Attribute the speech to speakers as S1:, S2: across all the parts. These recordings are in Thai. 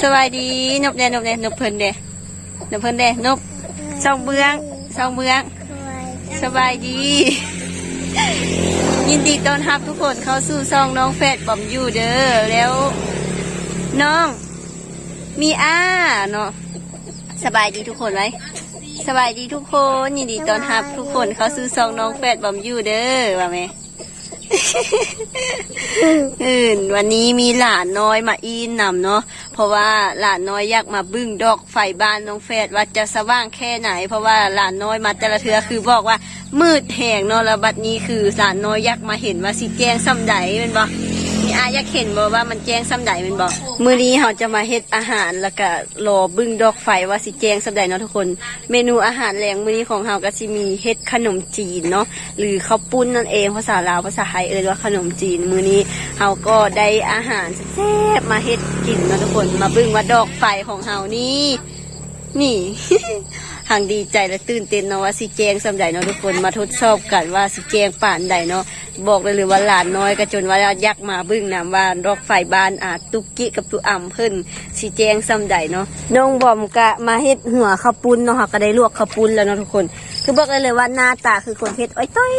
S1: สวัสดีนบเด้นบเด้นบเพิ่นเด้นบเพิ่นเด้นบช่องเบื้องช่องเบื้อง สบายดี ยินดีต้อนรับทุกคนเข้าสู่ซองน้องแฟดบอมยูเด้อแล้ว น้อง มีอ้าเนาะสบายดีทุกคนไหมสบายดีทุกคน ยินดีต้อนรับทุกคนเข้าสู่ซองน้องแฟดบอมยูเด้อว่าไหม อื่นวันนี้มีหลานน้อยมาอีนนำเนาะเพราะว่าหลานน้อยอยากมาบึ้งดอกไฟบ้านน้องแฟดว่าจะสว่างแค่ไหน เพราะว่าหลานน้อยมาแต่ละเทือคือบอกว่ามืดแหงเนาะแล้วบัดนี้คือหลานน้อยอยากมาเห็นว่าสิแจ้งซ้าใดเป็นบ อกมีอาอยากเห็นบอกว่ามันแจ้งซ้ำใดแมันบอกมื้อนี้เราจะมาเฮ็ดอาหารแล้วก็รอบึ้งดอกไฟว่าสิแจ้งซ้ำใดเนาะทุกคน เมนูอาหารแรงมื้อนี้ของเราก็สิมีเฮ็ดขนมจีนเนาะหรือข้าวปุ้นนั่นเองภาษาลาวภาษาไทยเอ่ยว่าขนมจีน มื้อนี้เราก็ได้อาหารแซ่บๆมาเฮ็ดกินเนาะทุกคนมาบึ้งว่าดอกไฟของเรานี่ นี่ ห่างดีใจและตื่นเต้นเนาะว่าสิแจงสำใดเนาะทุกคนมาทดสอบกันว่าสิแจงป่านใดเนาะบอกเลยหรือว่าหลานน้อยก็จนว่ายักมาบึ้งนำว่ารอกไฟบ้านอาตุกกิกับตุอ่ำเพิ่นสิแจงสำใดเนาะน้องบอมกะมาเฮ็ดหัวขปุ้นเนาะค่ะก็ได้ลวกขปุ้นแล้วเนาะทุกคน คือบอกเลยเลยว่าหน้าตาคือคนเฮ็ดอ้อยต้อย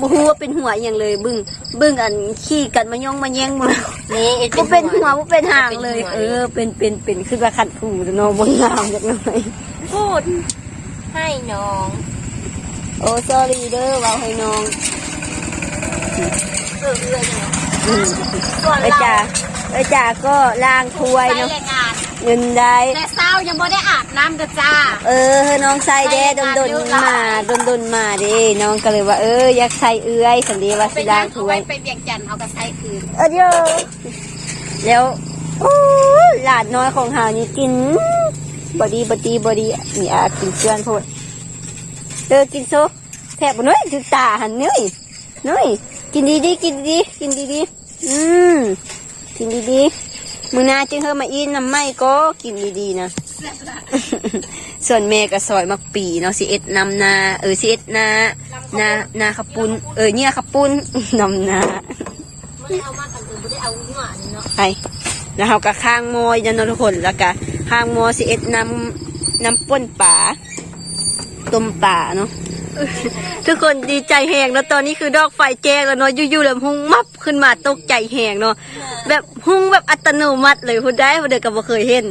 S1: บ่ฮู้ว่าเป็นหัวอหย่างเลย บึ้งบึ้งอันขี้กันมาย่องมาแย่งหมา
S2: นี่
S1: บ่เป็นหัวบ่เป็นหางเลย เออ เป็นเป็นเป็นคือว่าขัดหูเนาะบ่งามจักหน่อย
S2: พูดให้น้อง
S1: โอ้ sorry เด้อเว้าให้น้อง
S2: เอื้อเอื้อจังเลย
S1: อืม
S2: ส่วน
S1: เอ้ย
S2: เรา
S1: จ่าเอ้ยจ่าก็ล้างถ้วย
S2: ใช้
S1: เนาะ
S2: แรงงาน
S1: เงินได้
S2: แต่เศร้ายังไม่ได้อาบน้ำกันจ้า
S1: เออเฮ้ยน้องใส่เด้ดนดนๆมาดนดนๆมาเด้น้องก็เลยว่า เอออยากใส่เอื้อยสันดีว่า
S2: เป็
S1: สิ
S2: น
S1: ล้า
S2: ย่างงเอา
S1: ถ้ว
S2: ไว้
S1: ย
S2: ไปเบียงจันทร์เอากระใช้คืน
S1: เออเดี๋ยวแล้วโอ้หลานน้อยของเฮานี่กินบอดีบอดีบอดีมีอากินเชื่อนโพดเออกินโซแทบบ่น้อยถึงตาหันเน้อยน้อยกินดีดีๆกินดีๆกินดีดีๆอืมกินดีดีๆ มือนาจึงเฮอมาอินน้ำไม่ก็กินดีๆนะ ส่วนแม่ก็ซอยมักปีเนาะสิเอ็ดนำนาเออสิเอ็ดนานานาขับปุ้นเออเนี่ยขับปุ้นนำนา
S2: ไม่ได้เอามากันอื่นไม่ได้เอานี่เนาะ
S1: ไปแล้วเราก็ข้างมอยนะเนทุกคนแล้วก็ข้างมอสิเอ็ดน้ำน้ำป่นป่าต้มป่าเนาะทุกคนดีใจแหงแล้วตอนนี้คือดอกไฟแจ้งแล้วเนาะอยู่ๆแล้วหุงมับ ขึ้นมาตกใจแหงเนาะแบบหุ่งแบบอัตโนมัติเลยคุณได้คุณเด็กก็บ่เคยเห็น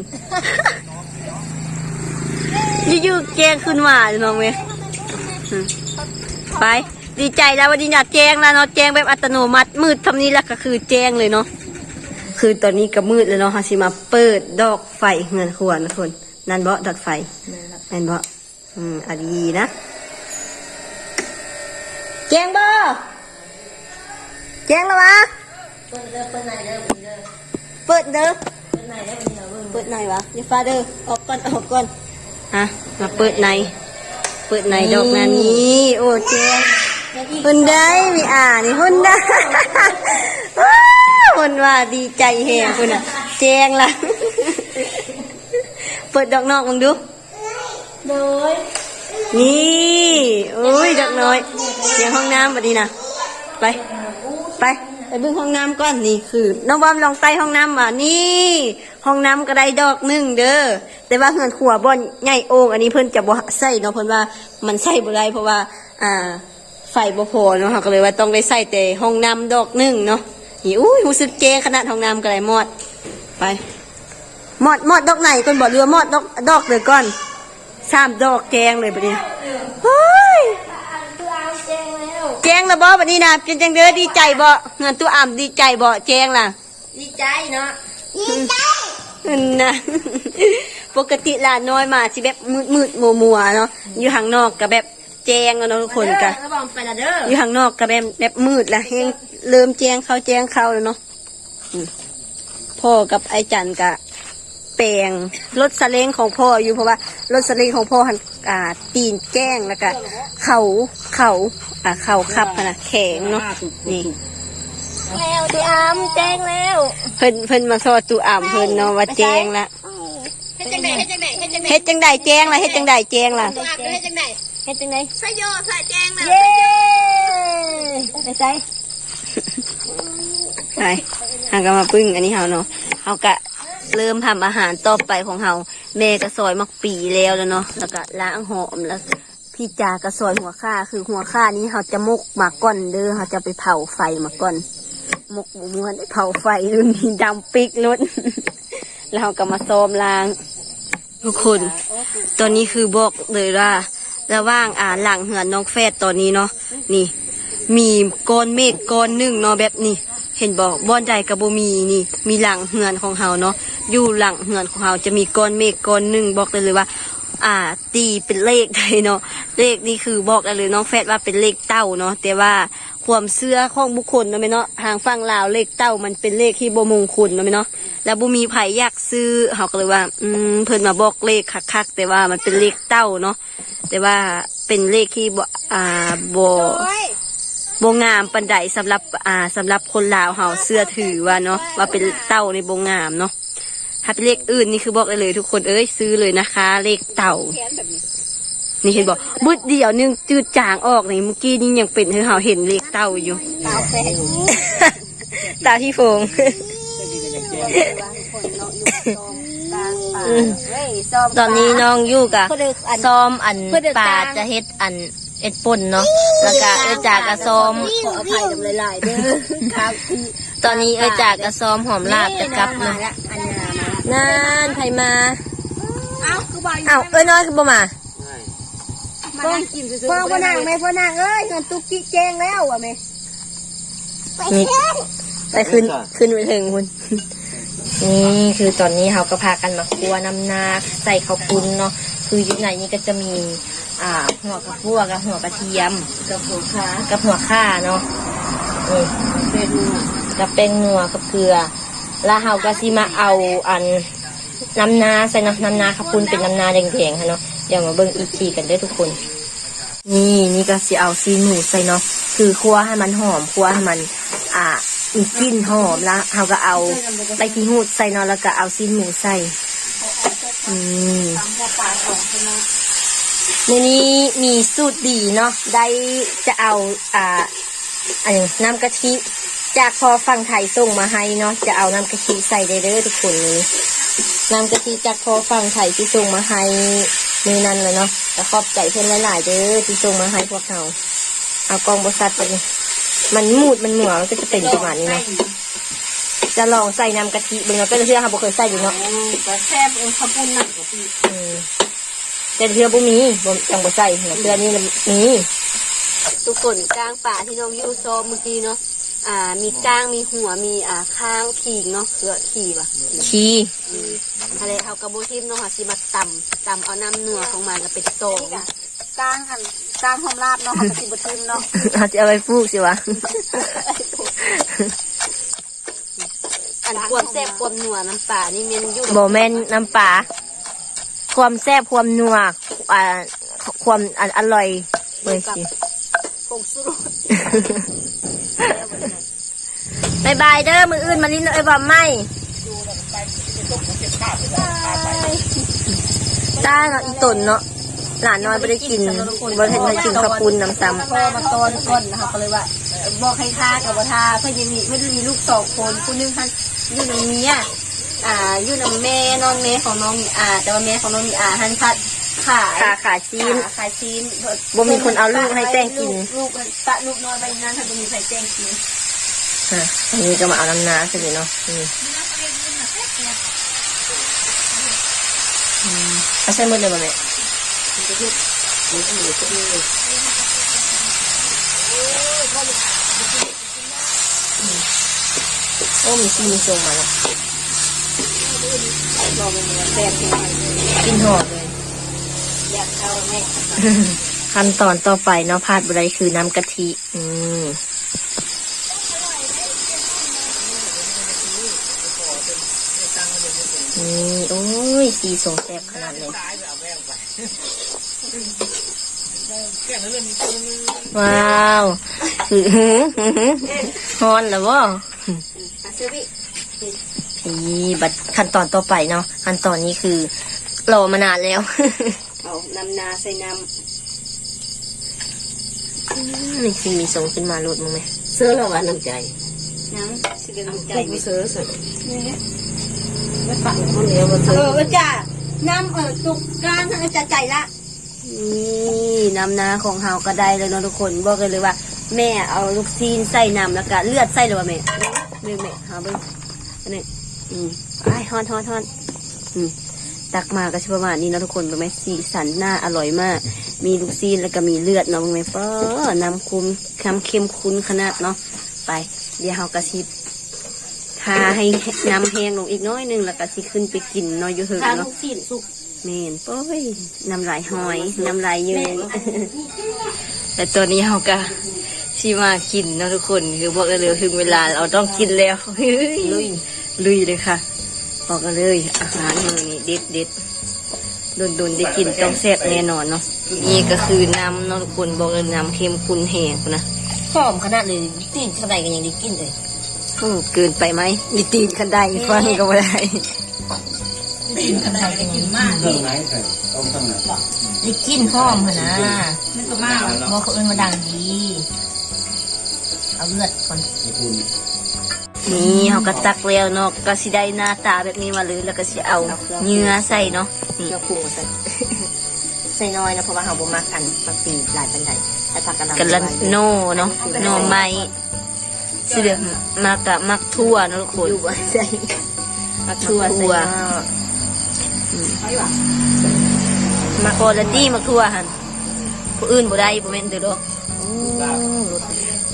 S1: อยู่ๆแจ้งขึ้นมาเนาะเมยอืมไป ดีใจแล้ววันนี้อยากแจ้งแล้วเนาะแจ้งแบบอัตโนมัติ มืดทำนี้แล้วก็คือแจ้งเลยเนาะคือตอนนี้ก็มืดแล้วเนาะฮาสิมาเปิดดอกไฟเงินควรนะคนนั่นเบาะดอกไฟนั่นเบาะอืมอะดีนะแจ้งบ่ แจ้งแล้ววะ
S2: เปิดเด้อเปิดไหนเด้อเปิดเด้อ
S1: เปิดเด้อ
S2: เปิดไหนเด้อวันนี้เราเบิ่ง
S1: เปิดไหนวะอย่าฟ้าเด้อออกก่อนออกก่อนฮะมาเปิดไหนเปิดไหนดอกนั้นนี้โอ้แจ้งหุ่นได้มีอ่านี่หุ่นได้ว้าวหุ่นว่าดีใจแหงคุณอะแจ้งละเปิดดอกนอกมึงดู
S2: โดย
S1: นี่ อุ้ยดอกน้อยเดี๋ยวห้องน้ำบัดนี้นะไป ไปไปบิ่งห้องน้ำก่อนนี่คือ น้องบอมลองไปห้องน้ำมานี่ ห้องน้ำก็ได้ดอกหนึ่งเด้อแต่ว่าเงินขัวบอนใหญ่โอ่งอันนี้เพิ่นจะบ่ใส่เนาะเพิ่นว่ามันใส่บ่ได้เพราะว่า อ่าไฟบ่พอเนาะค่ะก็เลยว่าต้องได้ใส่แต่ห้องน้ำดอกหนึ่งเนาะนี่อุ้ยรู้สึกเจขนาดห้องน้ำก็ได้หมดไปหมดหมดดอกไหนก่อนบ่เรือหมดดอกดอกเลยก่อนสามดอกแกงเลยบัดนี้เฮ้ย
S2: แล้ว
S1: แจ้งและบ่บัดนี้นะเป็นจังเด้อดีใจบ่เงินตู้อ่ำดีใจบ่แจ้งล่ะ
S2: ดีใจเนาะ
S1: อืมนะปกติหลานน้อยมาสิแบบมืดมืดมัวมัวๆเนาะอยู่ข้างนอกก็แบบแจ้งแล้วเนาะทุกคนกะ
S2: เด้อบอกไปละเด้อ
S1: อยู่ข้างนอกก็แบบแบบมืดละแฮงเริ่มแจ้งเขาแจ้งเขาแล้วเนาะอืมพ่อกับไอ้จันกะ แปลงรถสเล้งของพ่ออยู่เพราะว่ารถสเล้งของพ่อหันอ่าตีนแจ้งแล้วก็เขาเขาอ่าเขาขับหั้นนะแข็งเนาะนี่
S2: แล้วที่อามแจงแล้ว
S1: เพิ่นเพิ่นมาโทษตูอ่ำเพิ่นเนาะว่าแจ้งละ
S2: เฮ็ดจังไดเฮ็ดจังไดเฮ็ดจังได
S1: เฮ็ดจังใดแจ้งละเฮ็ดจังใดแจ้งละ
S2: ตัวอาบเฮ็ดจังได
S1: เฮ็ดจังใด
S2: ใส่โยใส่แจงนะ
S1: เย้ไปใส่ไปหางก็มาปึ้งอันนี้เฮาเนาะ
S3: เฮาก็ เริ่มทำอาหารต่อไปของเฮาแม่ก็ซอยมักปีแล้วแล้วเนาะแล้วก็ล้างหอมแล้ว พี่จากระซอยหัวข้าคือหัวข้านี้เขาจะมกมาก่อนเด้อเขาจะไปเผาไฟมาก่อนมกหมูม้วนเผาไฟรุ่นนี้ดำปิกรถแล้วเราก็มาซ้อมล้าง ทุกคน ตอนนี้คือบอกเลยว่าระหว่างอ่าหลังเหือนน้องแฟดตอนนี้เนาะนี่ มีก้อนเมฆก้อนหนึ่งเนาะแบบนี้ เห็นบอกบ้อนใดกับบมีนี่ มีหลังเหือนของเฮาเนาะ อยู่หลังเหือนของเฮาจะมีก้อนเมฆก้อนหนึ่งบอกได้เลยว่า อ่า ตีเป็นเลขได้เนาะเลขนี่คือบอกได้เลยน้องแฟดว่าเป็นเลขเต้าเนาะแต่ว่าความเชื่อของบุคคลนาะแม่เนาะทางฝั่งลาวเลขเต้ามันเป็นเลขที่บ่มงคลนาะแม่เนาะแล้วบ่มีไผอยากซื้อเฮาก็เลยว่า อืมเพิ่นมาบอกเลขคักๆแต่ว่ามันเป็นเลขเต้าเนาะแต่ว่าเป็นเลขที่บ่อ่าบ่
S1: โบ
S3: งามปันไดสำหรับอ่าสำหรับคนลาวเฮาเสื้อถือว่าเนาะว่าเป็นเต่าในบงงามเนาะ ถ้าเป็นเลขอื่นนี่คือบอกได้เลย ทุกคนเอ้ยซื้อเลยนะคะ เลขเต่า
S1: แขนแบบนี้
S3: นี่เห็นบอกบุดเดียวนึงจืดจางออกนี่เมื่อกี้นี่ยังเป็นคือเฮาเห็นเลขเต่าอยู่
S1: ตาแฟน
S3: ตาที่โฟงตอนนี้น้องอยู่กับซ้อมอันปลาจะเฮ็ดอันเอ็ดป่นเนาะแล้วก็เอ้ยจากกระซ้อม
S1: ขออภัยกับหลายๆเด้อครับ
S3: ตอนนี้เอ้ยจากกระซ้อมหอมลาบจะกลับ
S1: มา
S3: นะ
S1: ละอันนามา
S3: นั่นไผมา
S1: เอ้าคือบ่อย
S3: เอ้าเอ้ยน้อยคือบ่มา
S1: มานั่งกินซื้อพ่อพ่อนางแม่พ่อนางเอ้ยเงินตุ๊กกิ๊กแจ้งแล้วอะแม่ไป
S3: นี่
S1: เที่ยว
S3: ไปขึ้นขึ้นไปถึงคุณนี่คือตอนนี้เขาก็พากันมาครัวน้ำนาใส่ข้าวปุ้นเนาะคืออยู่ในนี้ก็จะมี อ่า หัวกระพัวกับหัวกระเทียม
S1: กับหัวขา
S3: กับหัวข่าเนาะนี่
S1: เป็น
S3: กับแป้งนัวกับเกลือ แล้วเขาก็สิมาเอาอันน้ำนาใส่นาะน้ำนาข้าวปุ้นเป็นน้ำนาแดงๆค่ะเนาะเดี๋ยวมาเบิ่งอีกทีกันด้อทุกคน นี่นี่ก็สิเอาซีนหมูใส่เนาะคือคั่วให้มันหอมคั่วให้มันอ่ามีกลิ่นหอมแล้วเราก็เอาใบขี้หูดใส่เนาะแล้วก็เอาซีนหมูใส่อืมในนี้มีสูตรดีเนาะได้จะเอาอ่าอันน้ำกะทิ จากพอฟังไทยส่งมาให้เนาะจะเอาน้ำกะทิใส่ได้เด้อทุกคนนี้น้ำกะทิจากพอฟังไทยที่ส่งมาให้นี่นั่นเลยเนาะแต่ขอบใจเพื่อนหลายๆเด้อที่ส่งมาให้พวกเราเอากองบริษัทไปนี่มันมูดมันหมัวมันก็จะเป็นประมาณนี้เนาะจะลองใส่น้ำกะทิเบิ่งเนาะก็จะเชื่อค่ะบ่เคยใส่อยู่เนาะ
S1: ก็แซ่บเออข้าวปุ้นนั่นกับพี่
S3: อืมแต่เทือบ่มีบ่จังบ่ใส่เนาะเทือนี้มันมีทุกคนก้างป่าที่น้องยูโซอเมื่อกี้เนาะ อ่า มีก้างมีหัวมีอ่าข้างขีงเนาะเขือขีป่ะขีทะเลเอากระโบทิมเนาะค่ะสิมาตำตำเอาน้ำเนื้อของมันแล้วไปโตง
S1: กลางหันกลางหอมลาบเนาะเขาจะกินบะทิมเนาะ
S3: อาจจะเอาไปปลูกสิวะอันความแซ่บความนัวน้ำปลานี่มันอยู่บ่แม่นน้ำปลาความแซ่บความนัวอ่าความอันอร่อยเว้ยสิ
S1: ผงสุรส
S3: บายบายเด้อมืออื่นมาลิ้นเอ้ยบ่ไม่ตาเนาะอีตนเนาะหลานน้อยไม่ได้กินบ่เห็นได้กินข้าวปุ้นน้ำซ้
S1: พ่อมาตอนก้นนะคะก็เลยว่าบอกให้ค่ากับว่าทาเพื่อจะมีเพื่อจะมีลูกสองคนผู้หนึงท่านอยู่ในเมียอ่าอยู่ในแม่น้องแม่ของน้องมีอาแต่ว่าแม่ของน้องมีอาท่านพัด ขายำ
S3: ขาขาชีน
S1: ขายชิ้น
S3: บ่มีคนเอาลูกให้แจ้งกิน
S1: ลูกตะลูกน้อยไปนั้นถ้าบ่มีใครแจ้งกิน
S3: อะอันนี้ก็มาเอาน้ำนาสิเนาะนี่อืมเอาใส่หมดเลยบ่แม่โอ้มีซีมีทรงมาแล้ว
S1: รอมันมาแซ่บให้หน่อย
S3: กินหอมเลย
S1: อยากเขั้
S3: นตอนต่อไปเนาะพาดบไรคือน้ำกะทิ อืมนี่โอ้ย สีสงแซ่บขนาดเลยว้าวคือฮอนแล้ววะ
S1: มาซื้อพี่
S3: นี่บัดขั้นตอนต่อไปเนาะขั้นตอนนี้คือรอมานานแล้ว
S1: น้ำนาใส่น้
S3: มีสิ่งมีทรงขึ้นมาหลุดมั้งไหมำ
S1: เสื้อเราว่าน้ำใจน้ำสิเป็นน้ำใจไม่เสื้อสิ
S3: ปักคนเดียวมา
S2: เอ
S3: ซื้อ
S2: อจ้ะน้ำเออตุกการจะใจละ
S1: นี่น้ำนาของเฮาก็ได้เลยเนาะทุกคนบอกกันเลยว่า แม่เอาลูกซีนใส่น้ำแล้วก็เลือดใส่เลยว่าแม่เบิ่งแม่หาเบิ่งอันนี้อืมไอ้ายฮอนฮอนฮอนอืม ตักมาก็ชิประมาณนี้เนาะทุกคนเบิ่งไหมสีสันน่าอร่อยมาก มีลูกซีนแล้วก็มีเลือดเนาะเบิ่งไหมป้อน้ำคุ้มน้ำเค็มคุ้นขนาดเนาะไป เดี๋ยวเฮากระชิบทาให้น้ำแห้งลงอีกน้อยหนึงแล้วก็สิขึ้นไปกินเนาะอยู่เหิง
S2: ทาง
S1: เนาะ
S2: ลูกศิษย์สุก
S1: เมนโอ้ยน้ำลายหอยน้ำลายยืนแต่ตัวนี้เราก็ชิมากินเนาะทุกคน คือบอกกันเลยถึงเวลาเราต้องกินแล้วเฮ้ยลุยลุยเลยค่ะ บอกกันเลย อาหารมื้อนี้เด็ดเด็ดโดนโดนๆได้กินต้องแซ่บแน่นอนเนาะนี่ก็คือน้ำเนาะทุกคนบอกเลยน้ำเค็มคุณแห้งนะ
S3: หอมขนาดเลยตีนข้างในก็ยังได้กินเลย
S1: โอ้เกินไปไหมมีตีนคันไดฟังก็ไม่ได้
S3: ตีนข้างในก็ยังมาก
S4: เครื่องไหนใส่ต้มข้างไหน
S3: ได้กินหอมขนาดมันก็มากบอกเขาเอิ้นมาดังดีเอาเลือดก่อน
S4: คุณ
S1: นี่เขาก็ตักแล้วเนาะก็สิได้หน้าตาแบบนี้มาเลยแล้วก็สิเอาเนื้อใส่เนาะนี่
S3: เกี่ยวปรุงใส่ใส่น้อยนะเพราะว่าเราบ่มักกันบางปีหลายปันใดแต่ผักกะหล่ำ
S1: กันละโน่เนาะโน่ไม้สิเดือมากะมักทั่วเนาะทุกคน
S3: อยู่บ่ใส่
S1: มักทั่วใส่
S3: ถั่ว
S1: เนาะมักโอลตี้มักทั่วหันผู้อื่นบ่ได้บ่แม่นเด้อดอก
S3: อืมรส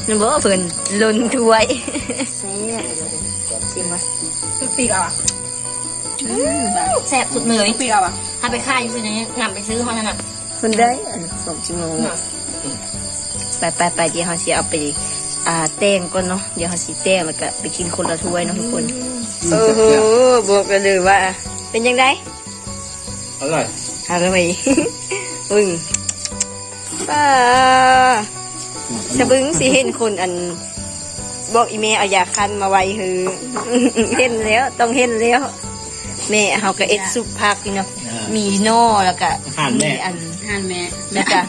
S1: นั่นบ่เพิ่นล้นถ้วย
S3: แซ่บชิมวะ
S2: ปีกเอาอะ
S3: แซ่บสุดเลย
S2: ปีกเอาอะ
S3: ถ้าไปค่ายอยู่ที่ไหนนำไปซื้อเขานั่นน่ะ
S1: เพิ่นได้อันสองชั่วโมงไปไปไปเดี๋ยวเฮาสิเอาไปอ่าแต่งก่อนเนาะเดี๋ยวเฮาสิแต่งแล้วก็ไปกินคนละถ้วยเนาะทุกคนโอ้โหบอกกันเลยว่า เป็นยังไง
S4: อร่อย
S1: อร่อยอึ้งป้า สะบึ้งสิเห็นคนอัน บอกอีเมเอายาคันมาไว้คือ เห็นแล้ว ต้องเห็นแล้ว แม่เขาก็เอ็ดซุปผักนี่เนาะมีโน่แล้วก็
S4: ห่านแม่
S1: มีอัน
S2: งานแม่
S1: แล้วก็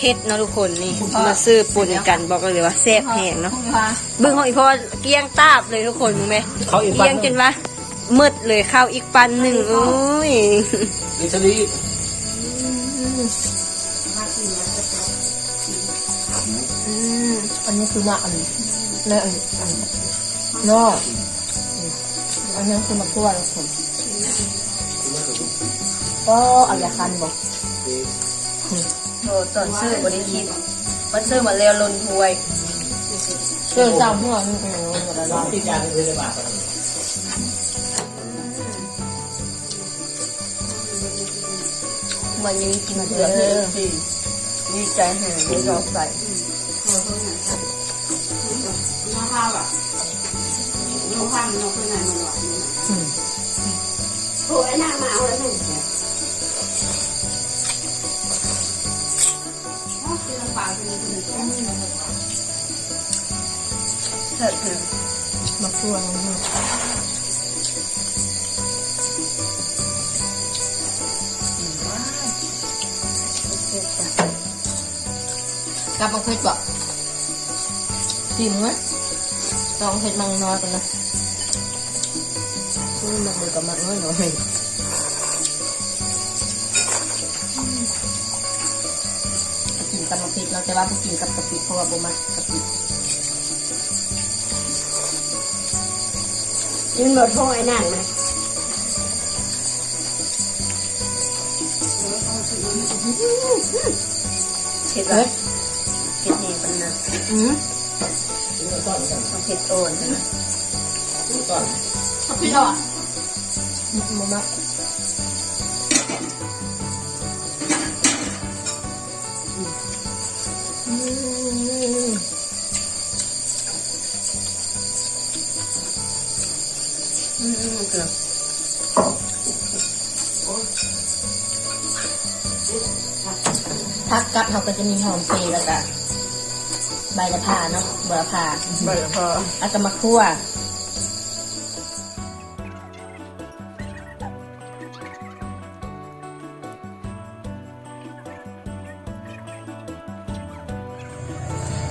S1: เฮ็ดเนาะทุกคนนี่มาซื้อปุ่นกันบอกกันเลยว่าแซ่บแหงเนาะ
S2: คุณว่า
S1: เบึ้งของอีพ่อเกลี้ยงตาบเลยทุกคนมึงไหม
S4: เขาอีก
S1: เลี้ยงจนว่ามืดเลยข้าวอีกปันหนึ่งอุ้ย
S4: อิตาลี
S3: อันนี้คือว่าอันนี้แล้วอันอันนอกอันนี้คือมาทั่วแล้วคนก็เอายาคันบอก
S1: โอ้ตอนซื้อบริคิดมันซื้อมาแล้วลนถ้วย
S3: เรื่องจำที่เราไม่เป็นอย่างนี้หมดแล้วเรา
S4: ที่ยางเลยบาท
S1: มันยังมีกินเถื่อนดีใจแห่งไม่รอใส่
S2: น้องข้าวน้องคนหาหรอโอ้ยหน้ามาเอาแล้วหนึ่ง
S1: เถิดคือ
S3: มาทั่วแล้วนี่กับมาเพชรบอกจริงไหมลองเพชรมังนอยกันนะ อืมมันกับมันน้อยหน่อยกินกับมะพริกเราจะว่าไปกินกับกะปิเพราะว่าบ่มักกะปิ
S2: ยินหมดโทษไอ้นั่นไหม
S1: เผ็ดแบบเผ็ดแห้งปนนะ
S2: อืม
S1: ต้องเผ็ดอ่อนใช่ไหม
S2: เขาพี่หรอ
S3: บ่ มัก
S1: อืมอืมเกือบ
S3: พักกับเราก็จะมีหอมเปรย์แล้วก็ใบละพาเนาะใบละพา
S1: เบิดพอ
S3: แล้วก็มาคั่ว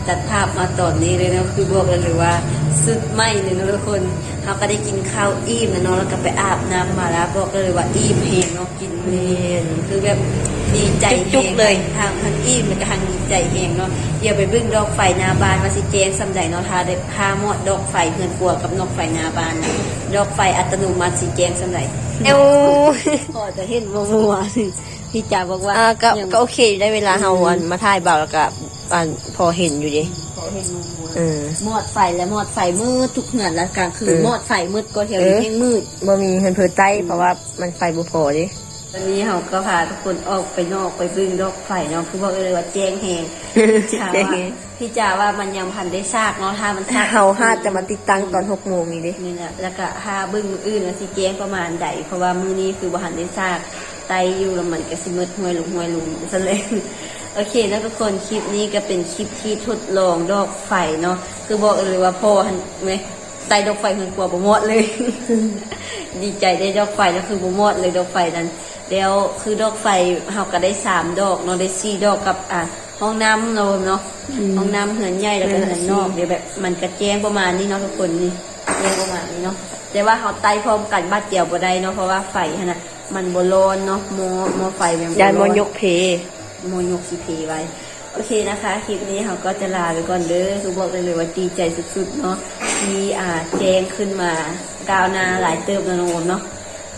S1: จัดภาพมาตอนนี้เลยนะคือบอกกันเลยว่าสุดไหมเลยนะทุกคนเขาก็ได้กินข้าวอิ่มนะเนาะแล้วก็ไปอาบน้ำมาแล้วบอกเลยว่าอิ่มเฮงเนาะกินเลนคือแบบดีใจจุกเลยทางทั้งอิ่มแล้วก็ทางดีใจเฮงเนาะเดี๋ยวไปเบึ้งดอกไฟหนาบานมาสิแจงสำใดเนาะทาได้พาหมดดอกไฟเพื่อนกลัวกับดอกไฟหนาบานนะดอกไฟอัตโนมัติสิแจงสำใด
S3: เอว
S1: พอจะเห็นมัวๆพี่จ๋าบอกว่า
S3: อ่าก็
S1: ยัง
S3: ก็โอเคได้เวลาเฮาอันมาถ่ายเบาแล้วก็ อันพอเห็นอยู่ดิ
S1: ขอเห็นมัว
S3: เออ
S1: ๆหมอดไฟและหมอดไฟมืดทุกเหือนแล้วกลางคืน
S3: เออ
S1: หมอดไฟมืดก็แถว
S3: เอ
S1: นี้
S3: อ
S1: เพ่งมืด
S3: บ่มีเพิ่นเพิ่นใต้เพราะว่ามันไฟบ่พอดิ
S1: วันนี้เราก็พาทุกคนออกไปนอกไปบึ้งดอกไฟเนาะคือบอกเลยว่าแจ้งแหงพี่จ๋าว่าพี่จ๋าว่ามันยังพันได้ซากเนาะถ้ามันซาก
S3: เฮาหาจะมาติดตั้งตอน6โมงนี่ดิ
S1: นี่แหละแล้วก็หาบึ้งมืออื่นแล้วสิแจ้งประมาณใดเพราะว่ามือนี้คือบ่หันได้ซากไตอยู่แล้วมันก็สิมืดห้วยลงห้วยลงซะเลย โอเคแล้วทุกคนคลิปนี้ก็เป็นคลิปที่ทดลองดอกไฟเนาะคือบอกเลยว่าพ่อหันไหมไตดอกไฟมันกลัวบ่หมดเลย ดีใจได้ดอกไฟแล้วคือบ่หมดเลยดอกไฟนั้นแล้วคือดอกไฟเฮาก็ได้สามดอกเนาะได้สี่ดอกกับอะห้องน้ำเราเนาะห้องน้ำเหือนใหญ่แล้วก็เหือนนอกเดี๋ยวแบบ มันกระแจ้งประมาณนี้เนาะทุกคนนี่แจ้งประมาณนี้เนาะแต่ว่าเฮาไต่พร้อมกันบัดเดียวบ่ได้เนาะเพราะว่าไฟหั่นน่ะมันบ่ร้อนเนาะหมอหมอไฟมันบ่
S3: ยาย
S1: ร้
S3: ม
S1: อน
S3: ยกเพ
S1: โมยกสิเพไว้ โอเคนะคะ คลิปนี้เราก็จะลาไปก่อนเด้อคือบอกเลยเลยว่าดีใจสุดๆเนาะที่อ่าแจ้งขึ้นมาก้าวหน้าหลายเติบแล้วน้องโอมเนาะ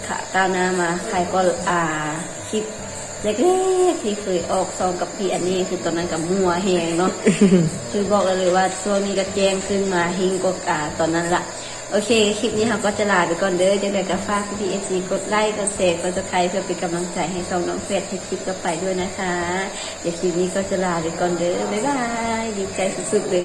S1: ค่ะก้าวหน้ามาใครก็อ่าคลิปเล็กๆที่เคยออกซองกับพี่อันนี้คือตอนนั้นกับมัวแหงเนาะคือบอกเลยเลยว่าช่วงนี้ก็แจ้งขึ้นมาเฮงกว่าอ่าตอนนั้นละ โอเค คลิปนี้เราก็จะลาไปก่อนเด้อจะไดก็ฝากพี่เอซีกดไลค์กดแชร์กดซับสไครต์เพื่อเป็นกำลังใจให้สองน้องเฟรดให้คลิปต่อไปด้วยนะคะ เดี๋ยวคลิปนี้ก็จะลาไปก่อนเด้อบ๊ายบายดีใจสุดๆเลย